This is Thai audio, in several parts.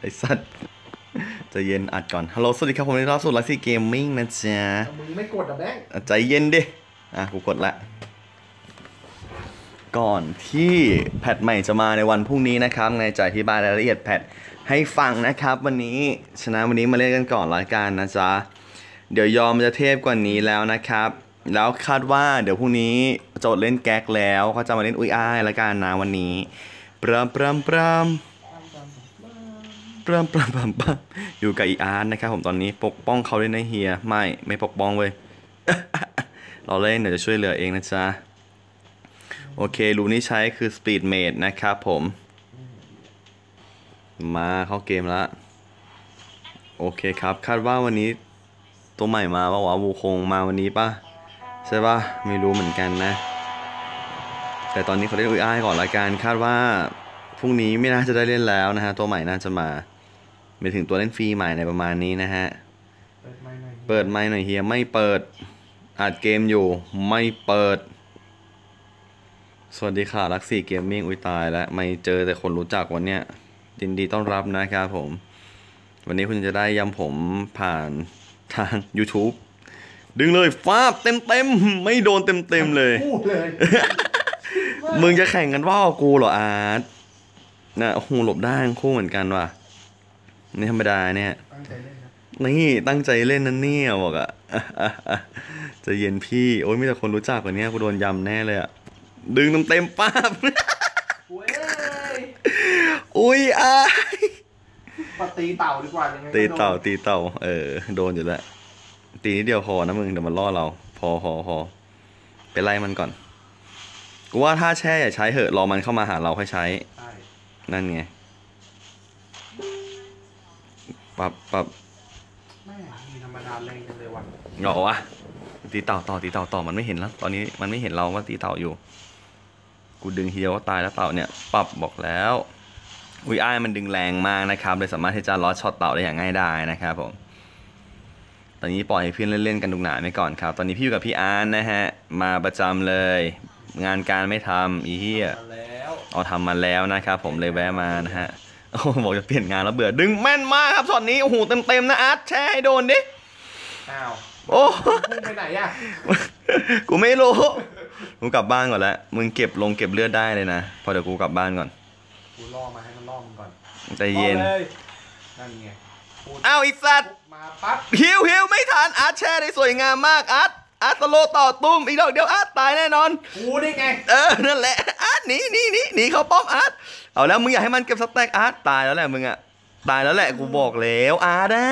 ไอสัตว์ใจะเย็นอัดก่อน ฮัลโหล สวัสดีครับ ผมในรอบสุดลักซี่เกมมิ่งนะจ๊ะเอามึงไม่กดอะแบงค์อะใจเย็นดิ อะ กูกดละ ก่อนที่แพทใหม่จะมาในวันพรุ่งนี้นะครับในจะอธิบายรายละเอียดแพทให้ฟังนะครับ วันนี้ฉะนั้นวันนี้มาเล่นกันก่อนละกันนะจ๊ะ เดี๋ยวยอมมันจะเทพกว่านี้แล้วนะครับ แล้วคาดว่าเดี๋ยวพรุ่งนี้โจทย์เล่นแก๊กแล้วเขาจะมาเล่นอุ้ยอ้ายละกันนะวันนี้ปรามปรามปราม ปรามปรามปรามปรามอยู่กับอีอาร์ตนะครับผมตอนนี้ปกป้องเขาเลยนะเฮียไม่ไม่ปกป้องเว้ยเราเล่นเดี๋ยวจะช่วยเหลือเองนะจ๊ะ โอเครูนี้ใช้คือ Speed Mate นะครับผม มาเข้าเกมแล้วโอเคครับ คาดว่าวันนี้ตัวใหม่มาปะวะวูคงมาวันนี้ปะใช่ปะไม่รู้เหมือนกันนะ แต่ตอนนี้เขาเล่นอุ้ยอ้ายก่อนละกันคาดว่าพรุ่งนี้ไม่น่าจะได้เล่นแล้วนะฮะ ตัวใหม่น่าจะมา ไปถึงตัวเล่นฟรีใหม่ในประมาณนี้นะฮะ เปิดไม่หน่อยเปิดไมค์หน่อยเฮียไม่เปิดอัดเกมอยู่ไม่เปิด สวัสดีค่ะลักซี่เกมมิ่งอุ้ยตายแล้วไม่เจอแต่คนรู้จักวันเนี้ยยินดีต้อนรับนะครับผม วันนี้คุณจะได้ยำผมผ่านทาง YouTube ดึงเลยฟาบเต็มเต็มๆไม่โดนเต็มเต็มๆเลยพูดเลย มึงจะแข่งกันว่ากับกูเหรออาร์ตนะโอ้โหหลบได้ทั้งคู่เหมือนกันว่ะ นี่ธรรมดาเนี่ยตั้งใจเล่นนะนี่ตั้งใจเล่นนั่นเนี่ยบอกอะใจะเย็นพี่ โอ้ยมีแต่คนรู้จักกว่านี้กูโดนยำแน่เลยอะดึงเต็มเต็มๆป้าบเว้ยอุ้ยอายมาตีเต่าดีกว่ายังไงก็ตีโดนเต่าตีเต่า เออ โดนอยู่แล้วตีนิดเดียวพอนะมึงเดี๋ยวมันล่อเรา พอพอพอไปไล่มันก่อนกูว่าถ้าแช่อย่าใช้เหอะรอมันเข้ามาหาเราค่อยใช้ใช่นั่นไง ปรับปรับแม่มีธรรมดาแรงจังเลยว่ะเหรอวะตีเต่าต่อตีเต่าต่อมันไม่เห็นแล้ว ตอนนี้มันไม่เห็นเราว่าตีเต่าอยู่ กูดึงทีเดียวก็ตายแล้วเต่าเนี่ยปรับบอกแล้วอุ้ยอ้ายมันดึงแรงมากนะครับเลยสามารถที่จะลอดช็อตเต่าได้อย่างง่ายดายนะครับผมตอนนี้ปล่อยให้เพื่อนเล่นๆกันดุหนาไปก่อนครับ ตอนนี้พี่อยู่กับพี่อาร์ตนะฮะ มาประจำเลย งานการไม่ทำอีเหี้ยมาแล้วเอาทำมาแล้วนะครับผมเลยแวะมานะฮะ โอ้โหบอกจะเปลี่ยนงานแล้วเบื่อดึงแม่นมากครับช็อตนี้โอ้โหเต็มๆนะอาร์ตแช่ให้โดนดิอ้าวโอ้พุ่งไปไหนอะกูไม่รู้กูกลับบ้านก่อนแล้วมึงเก็บลงเก็บเลือดได้เลยนะพอเดี๋ยวกูกลับบ้านก่อนกูล่อมาให้มันล่อมึงก่อนใจเย็นล่อเลยนั่นไงพูดอ้าวไอีสัตว์ปุ๊บมาปั๊บฮิวฮิวไม่ทันอาร์ตแช่ได้สวยงามมากอาร์ตอาร์ตสโลว์ต่อตุ้มอีกดอกเดียวอาร์ตตายแน่นอนกูได้ไงเออนั่นแหละอา ร์ตหนีหนีหนีหนีเขาป้อมอาร์ตเอาแล้วมึงอยากให้มันเก็บสแต็กอาร์ตตายแล้วแหละมึงอะตายแล้วแหละกูบอกแล้วอาร์ตอะ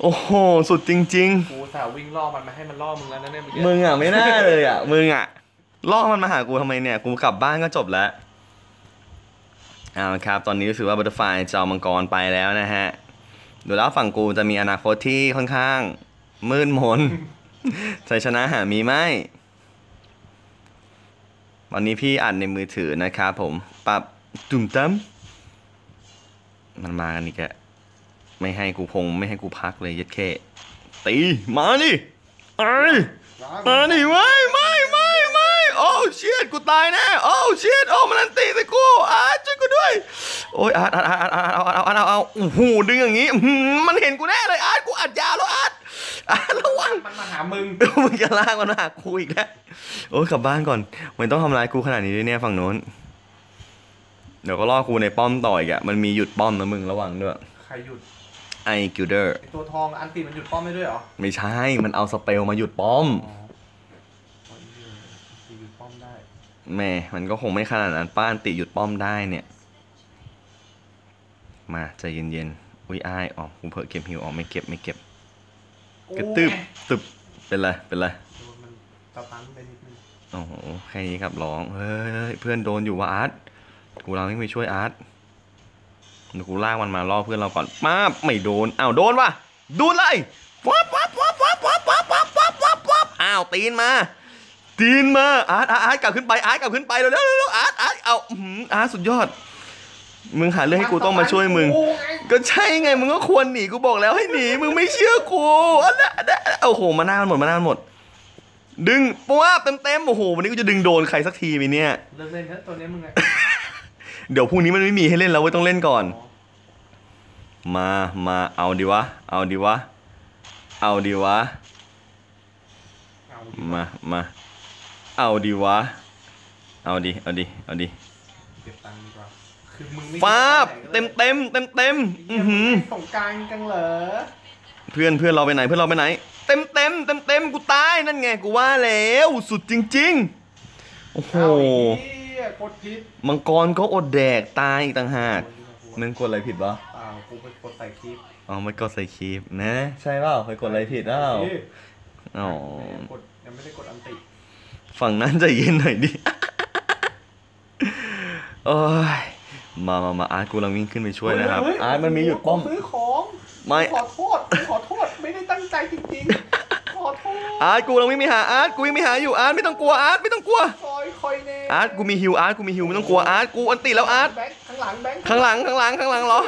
โอ้โหสุดจริงๆกูสาววิ่งล่อมันมาให้มันล่อมึงแล้วนะเนี่ยเมื่อกี้มึงอะไม่น่าเลยอะมึงอะล่อมันมาหากูทำไมเนี่ย กูกลับบ้านก็จบแล้วเอาละครับ ตอนนี้รู้สึกว่าบัตเตอร์ไฟจะเอามังกรไปแล้วนะฮะดูแล้วฝั่งกูจะมีอนาคตที่ค่อนข้างมืดมน ชัยชนะหามีไหม วันนี้พี่อัดในมือถือนะครับผมปรับตุ่มตั้มมันมากันอีกแกไม่ให้กูพงไม่ให้กูพักเลยยัดเคตีมาดิไอ้มาดิไม่ไม่ไม่ไม่โอ้เชียดกูตายแน่โอ้เชียดโอ้มันอันตีใส่กูอาร์ตช่วยกูด้วยโอ้ยอาร์ตอาร์ตอาร์ตอาร์ตเอาเอาเอาเอาเอาโอ้โหดึงอย่างงี้อื้อหือมันเห็นกูแน่ อาร์ตระวังมันมาหามึงมึงจะลากมันมาหากูอีกแล้วโอ้ยกลับบ้านก่อนมันต้องทำร้ายกูขนาดนี้ด้วยเนี่ยฝั่งโน้น เดี๋ยวก็ล่อกูในป้อมต่ออีกอะมันมีหยุดป้อมนะมึงระวังด้วยใครหยุดไอคิวเดอร์ไอตัวทองอันตีมันหยุดป้อมได้ด้วยเหรอไม่ใช่ มันเอาสเปลมาหยุดป้อมอ๋ออ๋อเหี้ยตีหยุดป้อมได้แม่มันก็คงไม่ขนาดนั้นป้านติหยุดป้อมได้เนี่ย มาใจเย็นๆอุ้ยอ้ายอ๋อกูเพิ่งเก็บฮิวออกไม่เก็บไม่เก็บ กระตึบตึบเป็นไรเป็นไรโดนมันตะตันไปนิดนึงโอ้โหแค่นี้ครับร้องเฮ้ยเพื่อนโดนอยู่ว่าอาร์ตกูเราไม่ไปช่วยอาร์ตเดี๋ยวกูลากมันมาล่อเพื่อนเราก่อนป้าบไม่โดนอ้าวโดนว่ะดูดเลยวับวับวับวับวับวับวับวับวับวับอ้าวตีนมา ตีนมาอาร์ตอาร์ตอาร์ตกลับขึ้นไปอาร์ตกลับขึ้นไปเร็วเร็วเร็วอาร์ตอาร์ตเอาอื้อหืออาร์ตสุดยอด มึงหาเรื่องให้กูต้องมาช่วยมึงโอ้ยก็ใช่ไงมึงก็ควรหนีกูบอกแล้วให้หนีมึงไม่เชื่อกูอันนั้นอันนั้นโอ้โหมาหน้ามันหมดมาหน้ามันหมด ดึงปั๊วเต็มเต็มๆโอ้โหวันนี้กูจะดึงโดนใครสักทีไหมเนี่ย เลิกเล่นเถอะตัวเนี้ยมึงไงเดี๋ยวพรุ่งนี้มันไม่มีให้เล่นแล้วเว้ยต้องเล่นก่อนอ๋อมามาเอาดิวะ เอาดิวะ เอาดิวะ เอาดิมามาเอาดิวะ เอาดิเอาดิเอาดิเก็บตังค์ดีกว่า คือมึงไม่ฟาบคิดไปเต็มไหนเต็มเต็มเต็มเลยอือหือสงกรารกังเหรอเพื่อนเพื่อนเราไปไหนเพื่อนเราไปไหน เต็มเต็มเต็มเต็มกูตายนั่นไงกูว่าแล้วสุดจริง ๆ โอ้โหเอาไอ้เหี้ยกดพิษมังกรก็อดแดกตายอีกต่างหากมึงกดอะไรผิดวะเปล่ากูไปกดใส่คลิปอ๋อไม่กดใส่คลิปนะ ใช่เปล่าไปกดอะไรผิดเปล่าเอ้ยอ๋อยังกดยังไม่ได้กดอันติ ฝั่งนั้นใจเย็นหน่อยดิโอ้ย มามามาอาร์ตกูกำลังวิ่งขึ้นไปช่วยนะครับเฮ้ยอาร์ตมันมีหยุดป้อม ซื้อของไม่ ขอโทษขอโทษไม่ได้ตั้งใจจริงๆ ขอโทษอาร์ตกูกำลังวิ่งไปหาอาร์ตกูวิ่งไปหาอยู่อาร์ตไม่ต้องกลัวอาร์ตไม่ต้องกลัวซอยคอยเน่อาร์ตกูมีฮิวอาร์ตกูมีฮิวไม่ต้องกลัวอาร์ตกูอันติแล้วอาร์ตแบงค์ข้างหลังแบงค์ข้างหลังข้างหลังข้างหลังเหรอ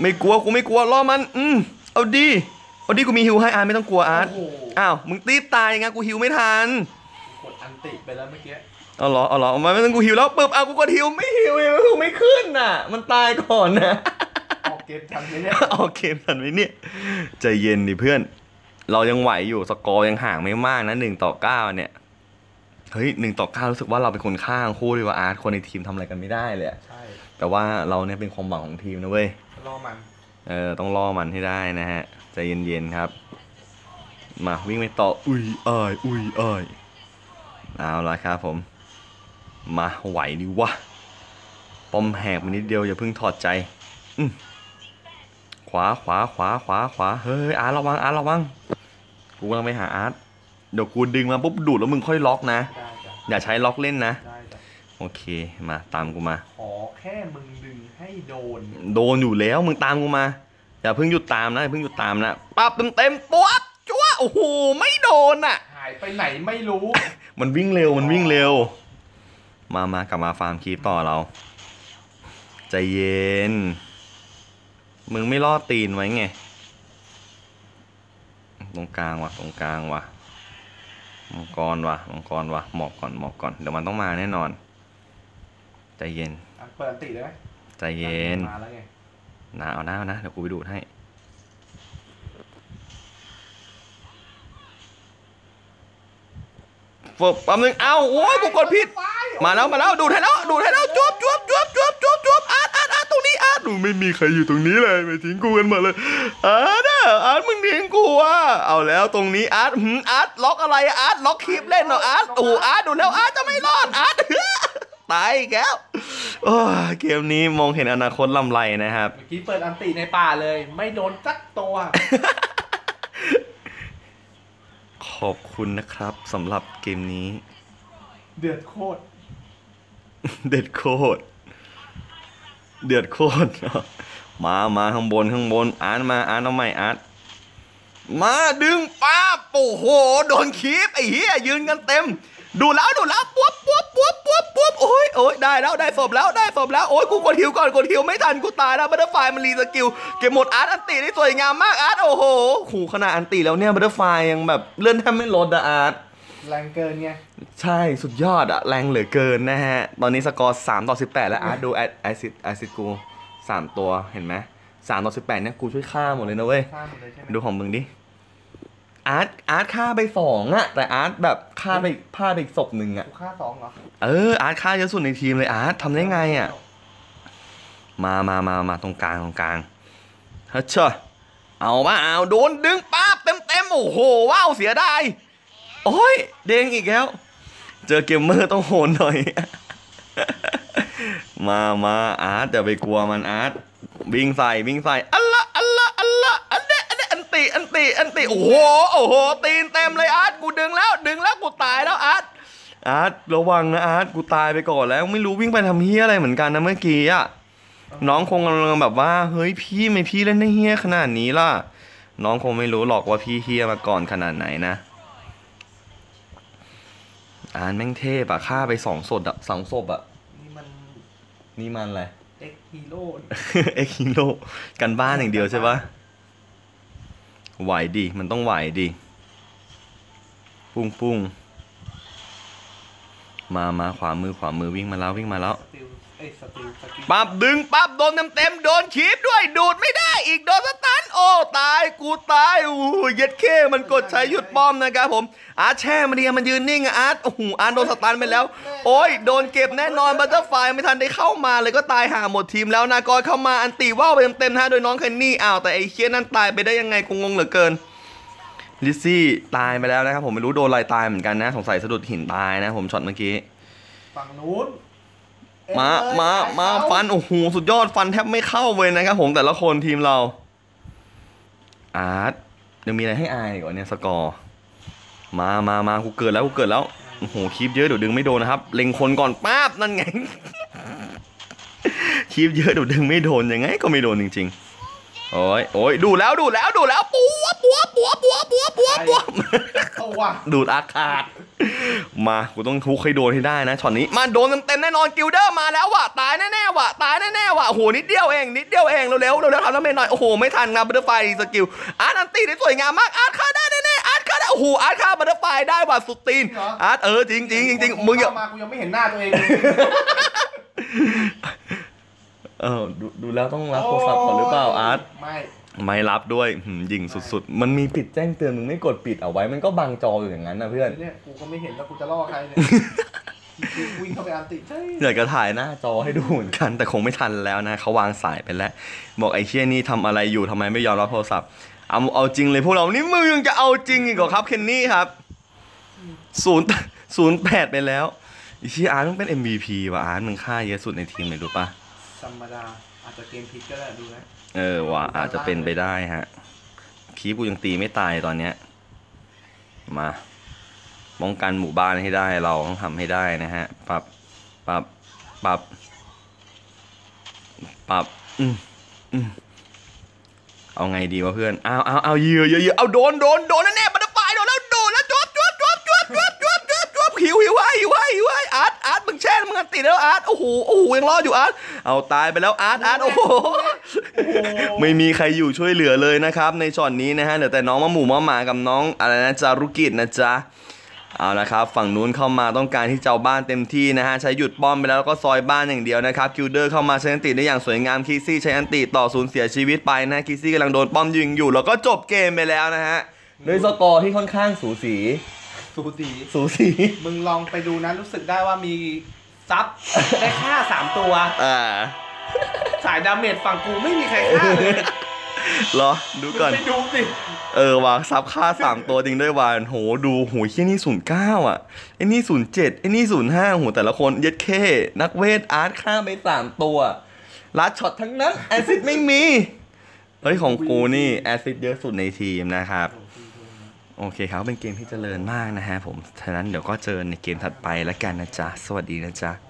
ไม่กลัวกูไม่กลัวรอมัน อืมเอาดีเอาดีกูมีฮิวให้อาร์ตไม่ต้องกลัวอาร์ต โอ้โหอ้าวมึงตีบตายยังไงกูฮิวไม่ทัน กดอันติไปแล้วเมื่อกี้ เอาเหรอเอาเหรอเอามาไม่ต้องกูฮิวแล้วปึ๊บเอากูกดฮิวไม่ฮิวฮิวไม่ขึ้นน่ะ มันตายก่อนนะออกเกมทันไหมเนี่ยเอาเกมทันไหมเนี่ยใจเย็นดิเพื่อน เรายังไหวอยู่สกอร์ยังห่างไม่มากนะหนึ่งต่อเก้าเนี่ยเฮ้ยหนึ่งต่อเก้ารู้สึกว่าเราเป็นคนข้างคู่ดีกว่าอาร์ตคนในทีมทำอะไรกันไม่ได้เลยอะใช่แต่ว่าเราเนี่ยเป็นความหวังของทีมนะเว้ยรอมันเออต้องล่อมันให้ได้นะฮะใจเย็นๆครับ มาวิ่งไปต่ออุ้ยอ้ายอุ้ยอ้ายเอาละครับผม มาไหวดิวะป้อมแหกมานิดเดียวอย่าเพิ่งถอดใจอืมขวาขวาขวาขวาขวาเฮ้ยอาร์ตระวังอาร์ตระวังกูกำลังไปหาอาร์ตเดี๋ยวกูดึงมาปุ๊บดูดแล้วมึงค่อยล็อกนะได้จ้ะอย่าใช้ล็อกเล่นนะได้จ้ะโอเคมาตามกูมา ขอแค่มึงดึงให้โดน โดนอยู่แล้วมึงตามกูมา อย่าเพิ่งหยุดตามนะอย่าเพิ่งหยุดตามนะปั๊บเต็มเต็มๆปั๊บจ้วโอ้โหไม่โดนอะ หายไปไหนไม่รู้ มันวิ่งเร็วมันวิ่งเร็ว มามากลับมาฟาร์มคีปต่อเรา ใจเย็น มึงไม่ล่อตีนไว้ไง ตรงกลางว่ะตรงกลางว่ะมังกรว่ะมังกรว่ะหมอบก่อนหมอบก่อน เดี๋ยวมันต้องมาแน่นอน ใจเย็นอะเปิดอันติเลยไหมใจเย็นมาแล้วไงนะเอาหน้าเอานะ เดี๋ยวกูไปดูดให้ฝึกแป๊บนึงเอ้าโอ้ยกูกดผิด มาแล้วมาแล้วดูดให้แล้วดูดให้แล้วจวบจวบจวบจวบจวบจวบอาร์ตอาร์ตอาร์ตตรงนี้อาร์ตหนูไม่มีใครอยู่ตรงนี้เลยไม่ทิ้งกูกันหมดเลยอาร์ตอะอาร์ตมึงทิ้งกูอะเอาแล้วตรงนี้อาร์ตหืมอาร์ตล็อกอะไรอะอาร์ตล็อกคลิปเล่นเหรออาร์ตโอ้อาร์ตดูแล้วอาร์ตจะไม่รอดอาร์ตตายอีกแล้วโอ้ยเกมนี้มองเห็นอนาคตลำไรนะครับเมื่อกี้เปิดอันติในป่าเลย ไม่โดนสักตัว ขอบคุณนะครับสำหรับเกมนี้ เดือดโคตร เด็ดโคตร เดือดโคตร มา มาข้างบนข้างบนอาร์ตมาอาร์ตเอาใหม่อาร์ตมาดึงป้าโอ้โห โดนคีบไอ้เหี้ยยืนกันเต็ม ดูแล้วดูแล้วปุ๊บปุ๊บปุ๊บปุ๊บปุ๊บโอ้ยโอ้ยได้แล้วได้ศพแล้วได้ศพแล้วโอ้ยกูกดฮิวก่อนกดฮิวไม่ทันกูตายแล้วบัตเตอร์ไฟมันรีสกิลเก็บหมดอาร์ตอันตีได้สวยงามมากอาร์ตโอ้โหขู่ขนาดอันตีแล้วเนี่ยบัตเตอร์ไฟยังแบบเลื่อนแทบไม่ลดอะอาร์ต แรงเกินไง ใช่สุดยอดอะแรงเหลือเกินนะฮะ ตอนนี้สกอร์3ต่อ18แล้วอาร์ตดูแอดแอซิดแอซิดกู3ตัวเห็นไหม3ต่อ18เนี่ยกูช่วยฆ่าหมดเลยนะเว้ยข้ามหมดเลยใช่ไหมดูของมึงดิ อาร์ตอาร์ตฆ่าไปสองอะแต่อาร์ตแบบฆ่าไปพลาดไปอีกศพหนึ่งอะกูฆ่าสองเหรอ เอออาร์ตฆ่าเยอะสุดในทีมเลยอาร์ตทำได้ไงอะมามามามาตรงกลางตรงกลางเฮ้ยเชอะเอามาเอาโดนดึงป๊าบเต็มเต็มๆโอ้โหว้าวเสียดาย โอ้ยเด้งอีกแล้ว เจอเกมเมอร์ต้องโหนหน่อย มามาอาร์ตอย่าไปกลัวมันอาร์ตวิ่งใส่วิ่งใส่อัลละอัลละอัลละอันเดอันเดอันติอันติอันติโอ้โหโอ้โหตีนเต็มเลยอาร์ตกูดึงแล้ว ดึงแล้วกูตายแล้วอาร์ตอาร์ตระวังนะอาร์ตกูตายไปก่อนแล้ว ไม่รู้วิ่งไปทำเฮียอะไรเหมือนกันนะเมื่อกี้อะน้องคงกำลังแบบว่า เฮ้ยพี่ไม่พี่เล่นได้เฮียขนาดนี้ล่ะ น้องคงไม่รู้หรอกว่าพี่เฮียมาก่อนขนาดไหนนะ อ่านแม่งเทพอะฆ่าไปสองศพอะสองศพอะนี่มันนี่มันอะไรเอ็กฮีโร่เอ็กฮิโลกันบ้านอย่างเดียวใช่ปะไหวดิมันต้องไหวดิปุ้งปุ้ง มามาขวามือขวามือวิ่งมาแล้ววิ่งมาแล้วสติลเอ้ยสติลสกิลปั๊บดึงปั๊บโดนเต็มเต็มๆโดนคีบด้วยดูดไม่ได้อีกโดนสตันโอ้ตายกูตายโอ้ยเย็ดเคมันกดใช้หยุดป้อมนะครับผมอาร์ตแช่มันดีมันยืนนิ่งอะอาร์ตโอ้โหอาร์ตโดนสตันไปแล้ว โอ้ยโดนเก็บแน่นอนบัตเตอร์ไฟไม่ทันได้เข้ามาเลยก็ตายห่าหมดทีมแล้วนากรเข้ามาอันตีว่าวไปเต็มๆนะฮะโดยน้องเคนนี่อ้าวแต่ไอ้เคียนั่นตายไปได้ยังไงคงงงเหลือเกิน ลิซซี่ตายไปแล้วนะครับผมไม่รู้โดนอะไรตายเหมือนกันนะ สงสัยสะดุดหินตายนะ ผมช็อตเมื่อกี้ ฝั่งนู้นมามามาฟัน โอ้โห สุดยอดฟันแทบไม่เข้าเลยนะครับผมแต่ละคนทีมเรา อาร์ตยังมีอะไรให้อายอีก่อนเนี่ยสกอร์มามามากูเกิดแล้วกูเกิดแล้ว โอ้โหคีบเยอะเดี๋ยวดึงไม่โดนนะครับ เล็งคนก่อนป๊าบนั่นไงคีบเยอะเดี๋ยวดึงไม่โดนยังไงก็ไม่โดนจริง ๆ โอ้ยโอ้ยดูแล้วดูแล้วดูแล้วปัวปัวปัวปัวปัวปัวปัวเอาว่ะดูดอากาศ มากูต้องทุกให้โดนให้ได้นะช็อตนี้มาโดนเต็มๆแน่นอนกิลเดอร์มาแล้วว่ะตายแน่ๆว่ะตายแน่ๆว่ะโอ้โหนิดเดียวเองนิดเดียวเองเร็วๆเร็วๆทำน้ำเมนหน่อยโอ้โหไม่ทันนะบัตเตอร์ไฟสกิลอาร์ตอันตีได้สวยงามมากอาร์ตฆ่าได้แน่ๆอาร์ตฆ่าได้โอ้โหอาร์ตฆ่าบัตเตอร์ไฟได้ว่ะสุดตีนอาร์ตเออจริงๆจริงๆมึงอย่าเข้ามากูยังไม่เห็นหน้าตัวเอง เลยเออดูดูแล้วต้องรับโทรศัพท์ก่อนหรือเปล่าอาร์ตไม่ ไม่รับด้วยหืมยิงสุดๆ มันมีปิดแจ้งเตือนมึงไม่กดปิดเอาไว้มันก็บังจออยู่อย่างนั้นนะเพื่อน เนี่ยกูก็ไม่เห็นแล้วกูจะล่อใครเนี่ยกูวิ่งเข้าไปอันติใช่อยากจะถ่ายหน้าจอให้ดูเหมือนกัน แต่คงไม่ทันแล้วนะเขาวางสายไปแล้ว บอกไอ้เชี่ยนี่ทำอะไรอยู่ทำไมไม่ยอมรับโทรศัพท์เอาเอาจริงเลยพวกเรานี่มึงยังจะเอาจริงอีกเหรอครับเคนนี่ครับศูนย์ศูนย์แปดไปแล้วไอ้เชี่ยอาร์ตมึงเป็น MVP ว่ะอาร์ตมึงฆ่าเยอะสุดในทีมเลยรู้ปะ ธรรมดาอาจจะเกมพลิกก็ได้ดูนะ เออว่ะอาจจะเป็นไปได้ฮะ คีบกูยังตีไม่ตายตอนเนี้ย มาป้องกันหมู่บ้านให้ได้เราต้องทำให้ได้นะฮะ ปรับ ปรับ ปรับ ปรับ อืมอืมเอาไงดีวะเพื่อน เอาเอาเอาเยอะเยอะเยอะเอาโดนโดนโดนแน่ๆบัตเตอร์ไฟโดนแล้วโดนแล้วจวบจวบจวบจวบจวบจวบจวบจวบหิวหิวไว้หิวไว้หิวไว้อาร์ตอาร์ตมึงแช่มึงอันติดแล้วอาร์ตโอ้โหโอ้โหยังรอดอยู่อาร์ต เอาตายไปแล้วอาร์ตอาร์ตโอ้โหไม่มีใครอยู่ช่วยเหลือเลยนะครับ ในช็อตนี้นะฮะเหลือแต่น้องมะหมูมะหมากับน้องอะไรนะจารุกิจนะจ๊ะเอาละครับฝั่งนู้นเข้ามาต้องการที่จะเอาบ้านเต็มที่นะฮะใช้หยุดป้อมไปแล้วแล้วก็ซอยบ้านอย่างเดียวนะครับคิวเดอร์เข้ามาใช้อันติได้อย่างสวยงามคีซี่ใช้อันติต่อศูนย์เสียชีวิตไปนะคีซี่กำลังโดนป้อมยิงอยู่ แล้วก็จบเกมไปแล้วนะฮะด้วยสกอร์ที่ค่อนข้างสูสี สูสี สูสี มึงลองไปดูนะรู้สึกได้ว่ามี ซับได้ค่าสามตัวอ่าสายดาเมจฝั่งกูไม่มีใครฆ่าเลยเหรอดูก่อนไปดูสิเออว่ะซับค่าสามตัวจริงด้วยว่ะโหดูโหเฮี้ยนี่ศูนย์เก้าอะไอ้นี่ศูนย์เจ็ดไอ้นี่ศูนย์ห้าโหแต่ละคนเย็ดเคนักเวทอาร์ตค่าไปสามตัวลัดช็อตทั้งนั้นแอซิดไม่มี เฮ้ยของกูนี่แอซิดเยอะสุดในทีมนะครับ โอเคครับเป็นเกมที่เจริญมากนะฮะผมฉะนั้นเดี๋ยวก็เจอในเกมถัดไปแล้วกันนะจ๊ะ สวัสดีนะจ๊ะ